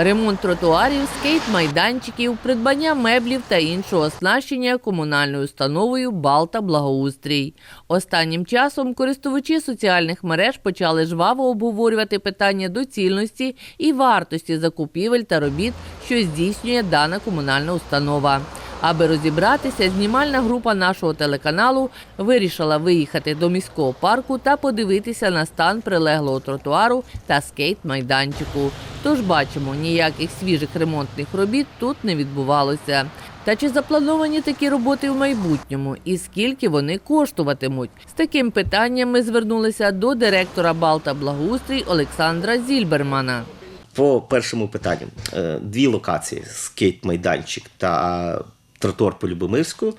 Ремонт тротуарів, скейт-майданчиків, придбання меблів та іншого оснащення комунальною установою Балта Благоустрій. Останнім часом користувачі соціальних мереж почали жваво обговорювати питання доцільності і вартості закупівель та робіт, що здійснює дана комунальна установа. Аби розібратися, знімальна група нашого телеканалу вирішила виїхати до міського парку та подивитися на стан прилеглого тротуару та скейт-майданчику. Тож бачимо, ніяких свіжих ремонтних робіт тут не відбувалося. Та чи заплановані такі роботи в майбутньому і скільки вони коштуватимуть? З таким питанням ми звернулися до директора Балта Благоустрій Олександра Зільбермана. По першому питанню, Е, дві локації скейт-майданчик та тротуар по Любомирську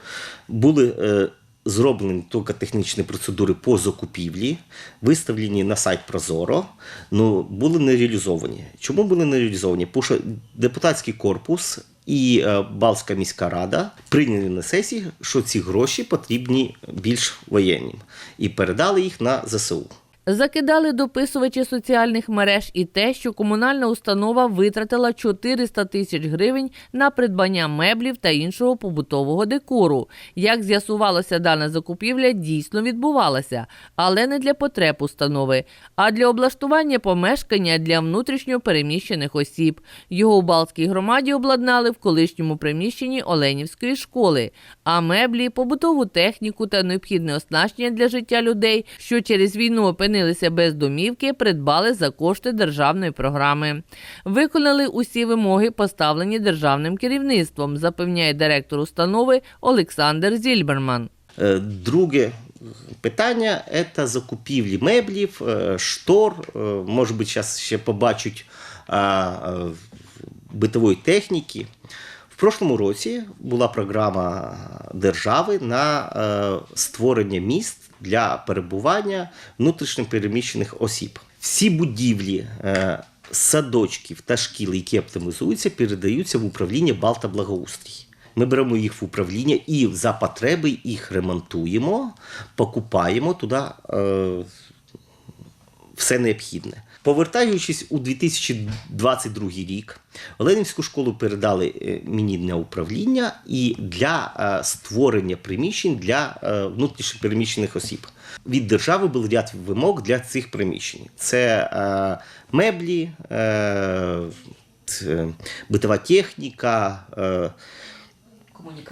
були е, зроблені тільки технічні процедури по закупівлі, виставлені на сайт Прозоро, ну були не реалізовані. Чому були не реалізовані? Тому що депутатський корпус і е, Балська міська рада прийняли на сесії, що ці гроші потрібні більш воєнним, і передали їх на ЗСУ. Закидали дописувачі соціальних мереж і те, що комунальна установа витратила 400 тисяч гривень на придбання меблів та іншого побутового декору. Як з'ясувалося, дана закупівля дійсно відбувалася, але не для потреб установи, а для облаштування помешкання для внутрішньо переміщених осіб. Його у Балтській громаді обладнали в колишньому приміщенні Оленівської школи. А меблі, побутову техніку та необхідне оснащення для життя людей, що через війну опинилися без домівки, придбали за кошти державної програми. Виконали усі вимоги, поставлені державним керівництвом, запевняє директор установи Олександр Зільберман. Е, Друге питання це закупівлі меблів, е, штор. е, Може бути, зараз ще побачать битової техніки. В прошлому році була програма держави на е, створення міст для перебування внутрішньопереміщених осіб. Всі будівлі е, садочків та шкіл, які оптимізуються, передаються в управління Балта Благоустрій. Ми беремо їх в управління і за потреби їх ремонтуємо, покупаємо туди е, все необхідне. Повертаючись у 2022 рік, Оленівську школу передали е, мені на управління і для е, створення приміщень для е, внутрішньопереміщених осіб. Від держави був ряд вимог для цих приміщень: це меблі, битова техніка.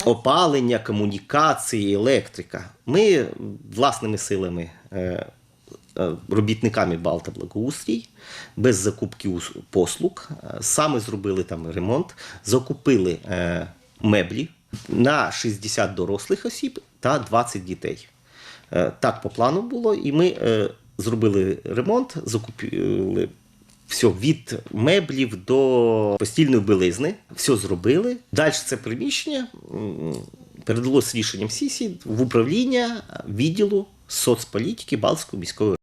Опалення, комунікації, електрика. Ми власними силами, робітниками Балта Благоустрій, без закупки послуг, е, саме зробили там ремонт, закупили е, меблі на 60 дорослих осіб та 20 дітей. Е, Так по плану було, і ми е, зробили ремонт, закупили все від меблів до постільної білизни. Все зробили. Далі це приміщення передалось рішенням сесії в управління відділу соцполітики Балтської міської